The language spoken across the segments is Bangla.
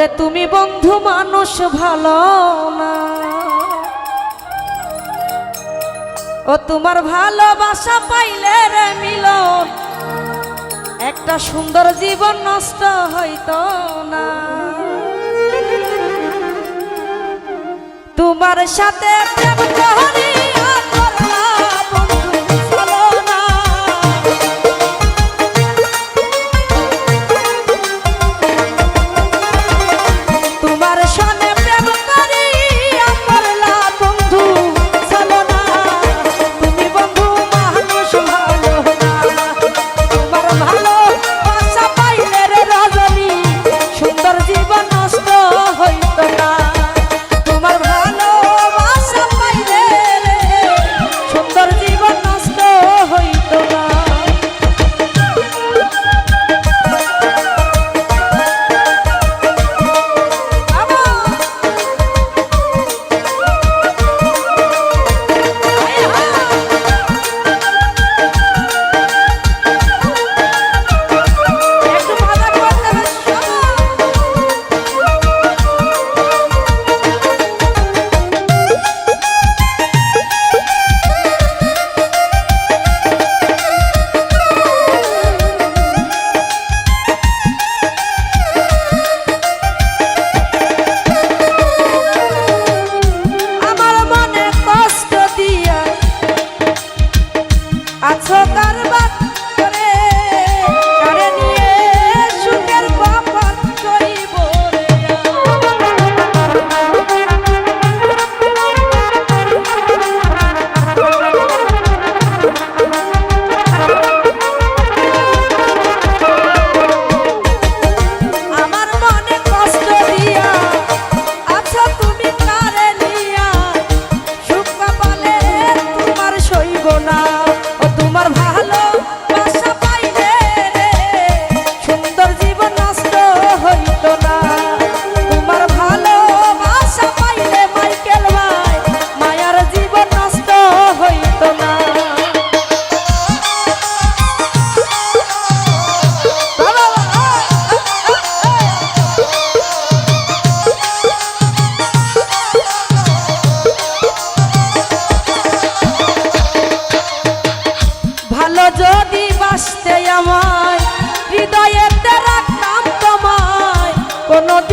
ওরে তুমি বন্ধু মানুষ ভালো না। ও তোমার ভালোবাসা পাইলে রে মিলন, একটা সুন্দর জীবন নষ্ট হইত না। তোমার সাথে প্রেম কাহিনী no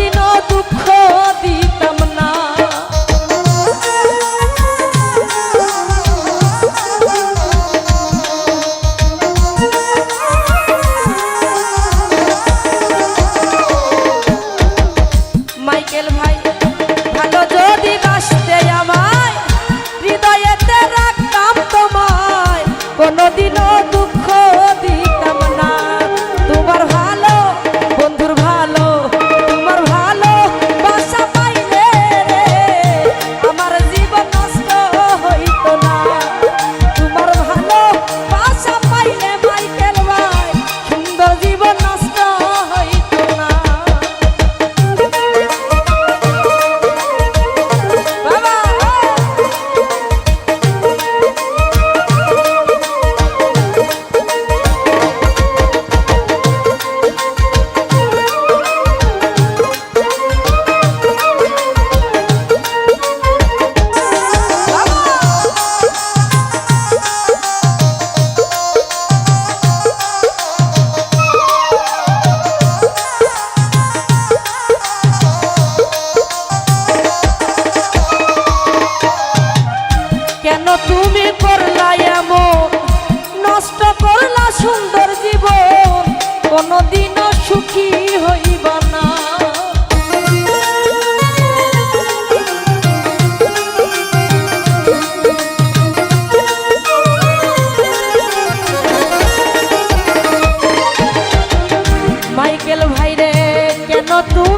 করলা এমন নষ্ট করলা সুন্দর জীবন কোনদিনও সুখী হইবা না। মাইকেল ভাইরে কেন তুমি